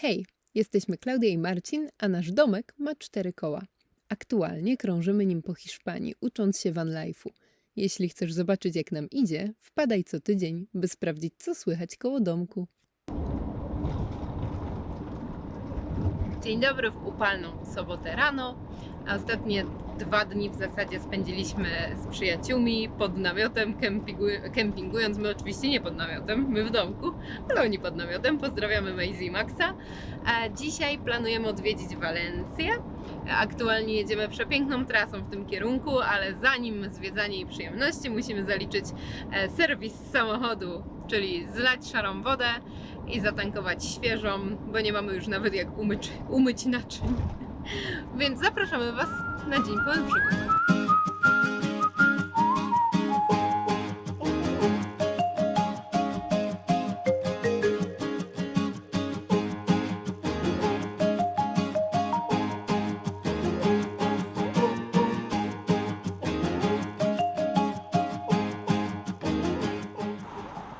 Hej, jesteśmy Klaudia i Marcin, a nasz domek ma cztery koła. Aktualnie krążymy nim po Hiszpanii, ucząc się van life'u. Jeśli chcesz zobaczyć, jak nam idzie, wpadaj co tydzień, by sprawdzić, co słychać koło domku. Dzień dobry w upalną sobotę rano. Ostatnie dwa dni w zasadzie spędziliśmy z przyjaciółmi pod namiotem, kempingu- kempingując. My oczywiście nie pod namiotem, my w domku, ale oni pod namiotem. Pozdrawiamy Maisie i Maxa. A dzisiaj planujemy odwiedzić Walencję. Aktualnie jedziemy przepiękną trasą w tym kierunku, ale zanim zwiedzanie i przyjemności, musimy zaliczyć e, serwis samochodu, czyli zlać szarą wodę i zatankować świeżą, bo nie mamy już nawet jak umyć, umyć naczyń. Więc zapraszamy Was na dzień pełen przygód.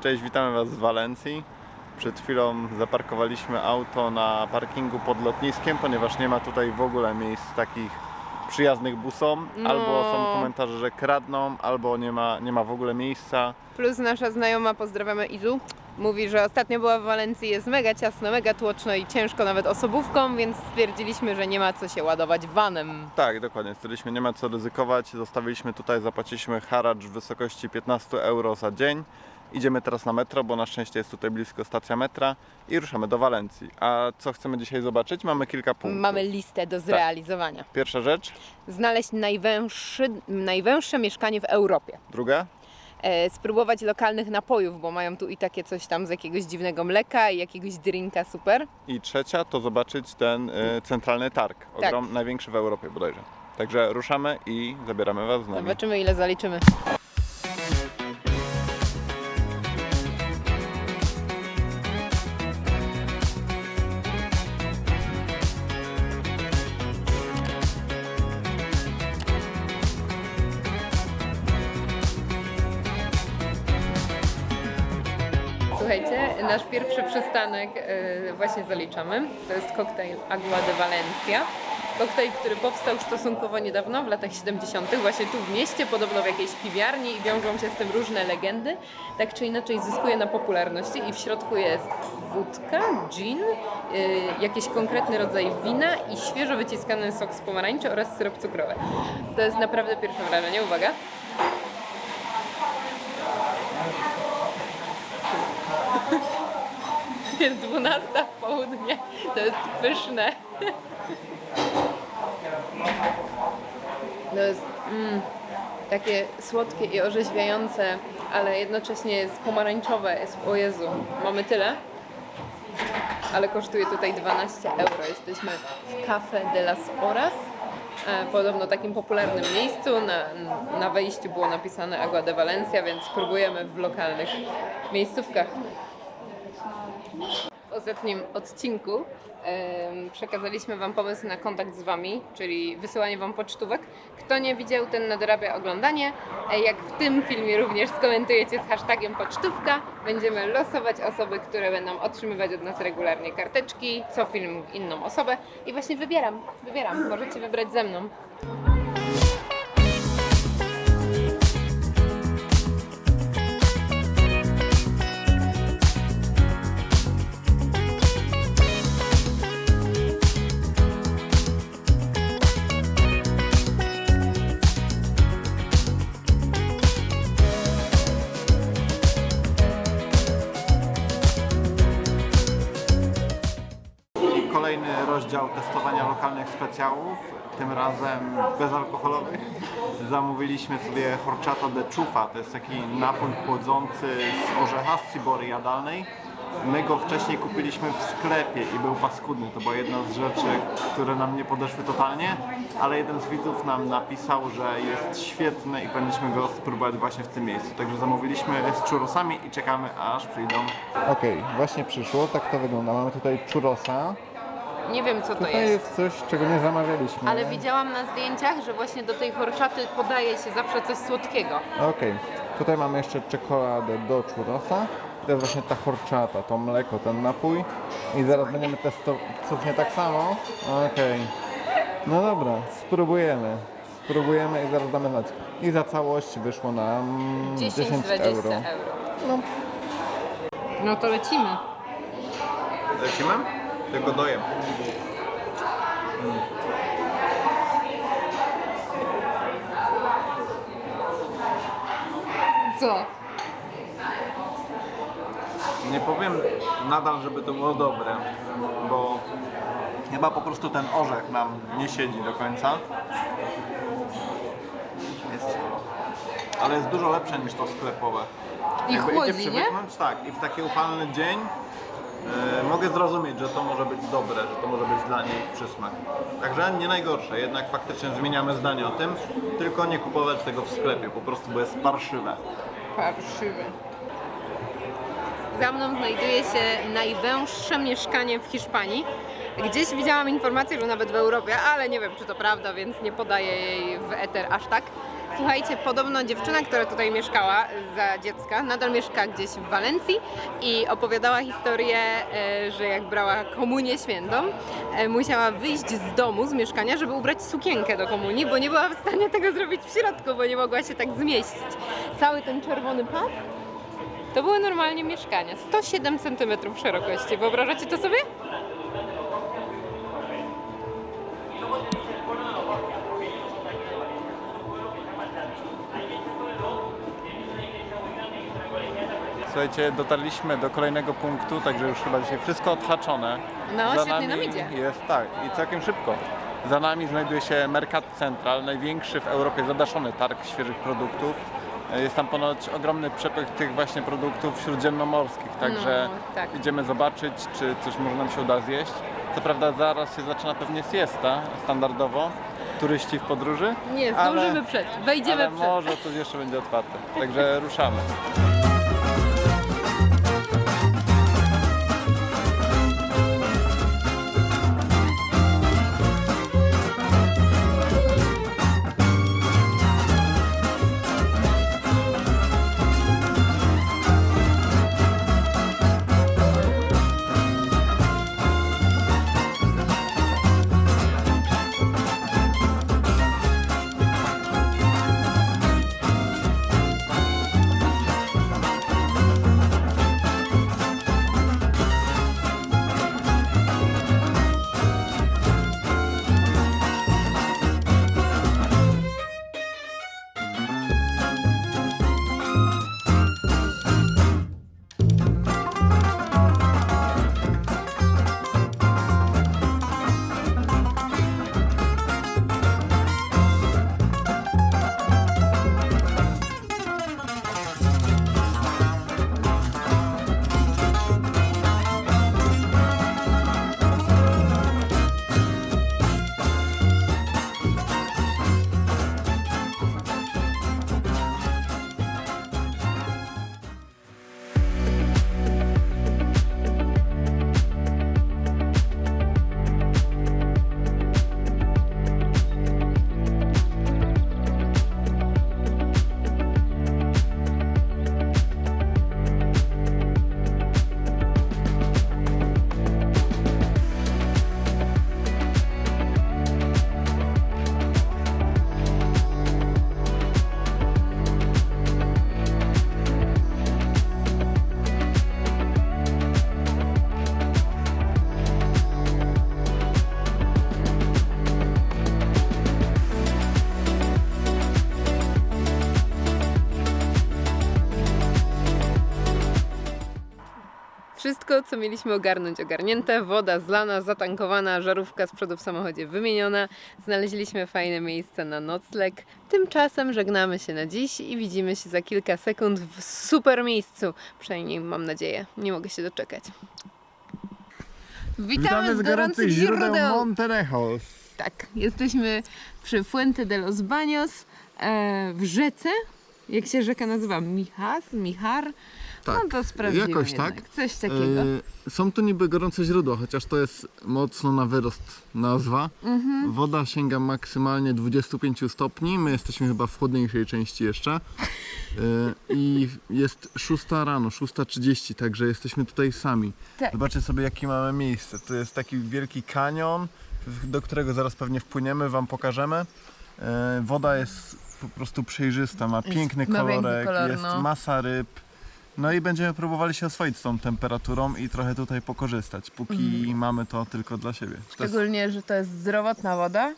Cześć, witamy Was z Walencji. Przed chwilą zaparkowaliśmy auto na parkingu pod lotniskiem, ponieważ nie ma tutaj w ogóle miejsc takich przyjaznych busom. No. Albo są komentarze, że kradną, albo nie ma, nie ma w ogóle miejsca. Plus nasza znajoma, pozdrawiamy Izu, mówi, że ostatnio była w Walencji, jest mega ciasno, mega tłoczno i ciężko nawet osobówką, więc stwierdziliśmy, że nie ma co się ładować vanem. Tak, dokładnie. Stwierdziliśmy, nie ma co ryzykować. Zostawiliśmy tutaj, zapłaciliśmy haracz w wysokości 15 euro za dzień. Idziemy teraz na metro, bo na szczęście jest tutaj blisko stacja metra i ruszamy do Walencji. A co chcemy dzisiaj zobaczyć? Mamy kilka punktów. Mamy listę do zrealizowania. Pierwsza rzecz, Znaleźć najwęższy, najwęższe mieszkanie w Europie. druga, E, spróbować lokalnych napojów, bo mają tu i takie coś tam z jakiegoś dziwnego mleka i jakiegoś drinka super. I trzecia to zobaczyć ten y, centralny targ, Tak. ogrom, największy w Europie bodajże. Także ruszamy i zabieramy Was z nami. Zobaczymy ile zaliczymy. Nasz pierwszy przystanek e, właśnie zaliczamy. To jest koktajl Agua de Valencia. Koktajl, który powstał stosunkowo niedawno, w latach 70., właśnie tu w mieście, podobno w jakiejś piwiarni i wiążą się z tym różne legendy. Tak czy inaczej zyskuje na popularności i w środku jest wódka, gin, y, jakiś konkretny rodzaj wina i świeżo wyciskany sok z pomarańczy oraz syrop cukrowy. To jest naprawdę pierwsze wrażenie, uwaga. Jest 12 w południe. To jest pyszne. To jest mm, takie słodkie i orzeźwiające, ale jednocześnie jest pomarańczowe. Jest, o Jezu, mamy tyle. Ale kosztuje tutaj 12 euro. Jesteśmy w Cafe de las Horas. E, Podobno takim popularnym miejscu. Na, na wejściu było napisane Agua de Valencia, więc spróbujemy w lokalnych miejscówkach. W ostatnim odcinku przekazaliśmy Wam pomysł na kontakt z Wami, czyli wysyłanie Wam pocztówek. Kto nie widział, ten nadrabia oglądanie. E, Jak w tym filmie również skomentujecie z hashtagiem pocztówka, będziemy losować osoby, które będą otrzymywać od nas regularnie karteczki, co film inną osobę. I właśnie wybieram, wybieram. Możecie wybrać ze mną. Rozdział testowania lokalnych specjałów, tym razem bezalkoholowych. Zamówiliśmy sobie horchata de chufa, to jest taki napój chłodzący z orzecha, z cybory jadalnej. My go wcześniej kupiliśmy w sklepie i był paskudny. To była jedna z rzeczy, które nam nie podeszły totalnie, ale jeden z widzów nam napisał, że jest świetny i powinniśmy go spróbować właśnie w tym miejscu. Także zamówiliśmy z churrosami i czekamy aż przyjdą. Okej, właśnie przyszło, tak to wygląda. Mamy tutaj churrosa. Nie wiem, co to Tutaj jest. jest coś, czego nie zamawialiśmy. Ale widziałam na zdjęciach, że właśnie do tej horczaty podaje się zawsze coś słodkiego. Okej, tutaj mamy jeszcze czekoladę do churrosa to jest właśnie ta horczata, to mleko, ten napój. I zaraz będziemy testować. Cuchnie tak samo? Okej. No dobra, spróbujemy. Spróbujemy i zaraz damy znać. I za całość wyszło nam 10, 10-20 euro. euro. No. No to lecimy. Lecimy? Tylko dojem. Co? Nie powiem nadal, żeby to było dobre, bo chyba po prostu ten orzech nam nie siedzi do końca. Jest, ale jest dużo lepsze niż to sklepowe. I Jakby chłodzi, idzie nie? przywyknąć, tak. I w taki upalny dzień mogę zrozumieć, że to może być dobre, że to może być dla niej przysmak. Także nie najgorsze, jednak faktycznie zmieniamy zdanie o tym, tylko nie kupować tego w sklepie, po prostu, bo jest parszywe. Parszywy. Za mną znajduje się najwęższe mieszkanie w Hiszpanii. Gdzieś widziałam informację, że nawet w Europie, ale nie wiem, czy to prawda, więc nie podaję jej w eter aż tak. Słuchajcie, podobno dziewczyna, która tutaj mieszkała za dziecka, nadal mieszka gdzieś w Walencji i opowiadała historię, e, że jak brała komunię świętą, e, musiała wyjść z domu, z mieszkania, żeby ubrać sukienkę do komunii, bo nie była w stanie tego zrobić w środku, bo nie mogła się tak zmieścić. Cały ten czerwony pas to były normalnie mieszkania. 107 cm szerokości. Wyobrażacie to sobie? Słuchajcie, dotarliśmy do kolejnego punktu, także już chyba dzisiaj wszystko odhaczone. No, Za świetnie nam idzie. Jest tak i całkiem szybko. Za nami znajduje się Mercat Central, największy w Europie zadaszony targ świeżych produktów. Jest tam ponoć ogromny przepych tych właśnie produktów śródziemnomorskich, także No, tak. idziemy zobaczyć, czy coś może nam się uda zjeść. Co prawda zaraz się zaczyna pewnie siesta standardowo, turyści w podróży. Nie, zdążymy przed. Wejdziemy ale przed. może coś jeszcze będzie otwarte. Także ruszamy. Wszystko, co mieliśmy ogarnąć, ogarnięte. Woda zlana, zatankowana, żarówka z przodu w samochodzie wymieniona. Znaleźliśmy fajne miejsce na nocleg. Tymczasem żegnamy się na dziś i widzimy się za kilka sekund w super miejscu. Przynajmniej mam nadzieję. Nie mogę się doczekać. Witamy, z gorących źródeł. Monterejos. Tak, jesteśmy przy Fuente de los Baños e, w rzece. Jak się rzeka nazywa? Michas? Michar? Tak, No to sprawdzimy jakoś jednak. tak. Coś takiego. E, Są tu niby gorące źródła, chociaż to jest mocno na wyrost nazwa. Mhm. Woda sięga maksymalnie 25 stopni, my jesteśmy chyba w chłodniejszej części jeszcze. E, I jest 6 rano, 6.30, także jesteśmy tutaj sami. Tak. Zobaczcie sobie jakie mamy miejsce. Tu jest taki wielki kanion, do którego zaraz pewnie wpłyniemy, wam pokażemy. E, Woda jest po prostu przejrzysta, ma Jest- piękny ma piękny kolorek, kolor, jest no. masa ryb. No i będziemy próbowali się oswoić z tą temperaturą i trochę tutaj pokorzystać, póki Mhm. mamy to tylko dla siebie. To jest, Szczególnie, że to jest zdrowotna woda.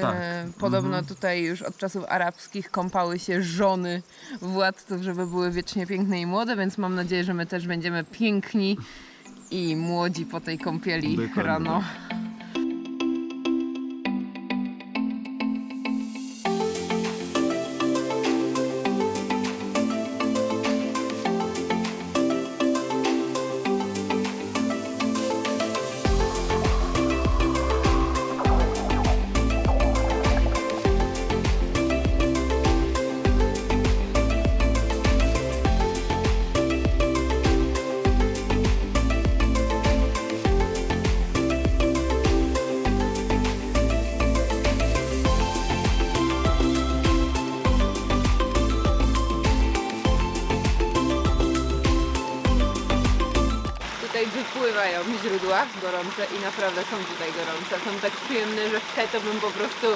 Tak. E, Podobno tutaj już od czasów arabskich kąpały się żony władców, żeby były wiecznie piękne i młode, więc mam nadzieję, że my też będziemy piękni i młodzi po tej kąpieli Dokładnie. rano. Gorące i naprawdę są tutaj gorące. Są tak przyjemne, że w te to bym po prostu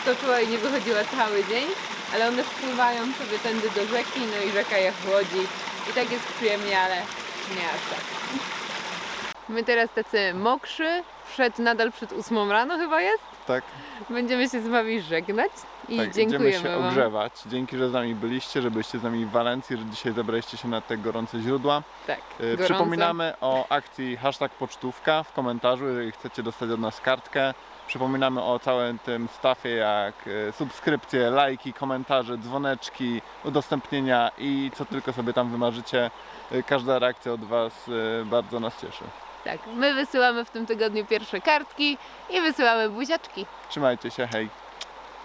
skoczyła i nie wychodziła cały dzień, ale one wpływają sobie tędy do rzeki, no i rzeka je chłodzi. I tak jest przyjemnie, ale nie aż tak. My teraz tacy mokrzy, przed, nadal przed ósmą rano chyba jest. Tak, Będziemy się z wami żegnać i tak, dziękujemy idziemy się wam. ogrzewać. Dzięki, że z nami byliście, że byliście z nami w Walencji, że dzisiaj zabraliście się na te gorące źródła. Tak, E, gorąco. Przypominamy o akcji hashtag pocztówka w komentarzu, jeżeli chcecie dostać od nas kartkę. Przypominamy o całym tym stafie jak e, subskrypcje, lajki, komentarze, dzwoneczki, udostępnienia i co tylko sobie tam wymarzycie. E, Każda reakcja od Was bardzo nas cieszy. Tak, my wysyłamy w tym tygodniu pierwsze kartki i wysyłamy buziaczki. Trzymajcie się, hej!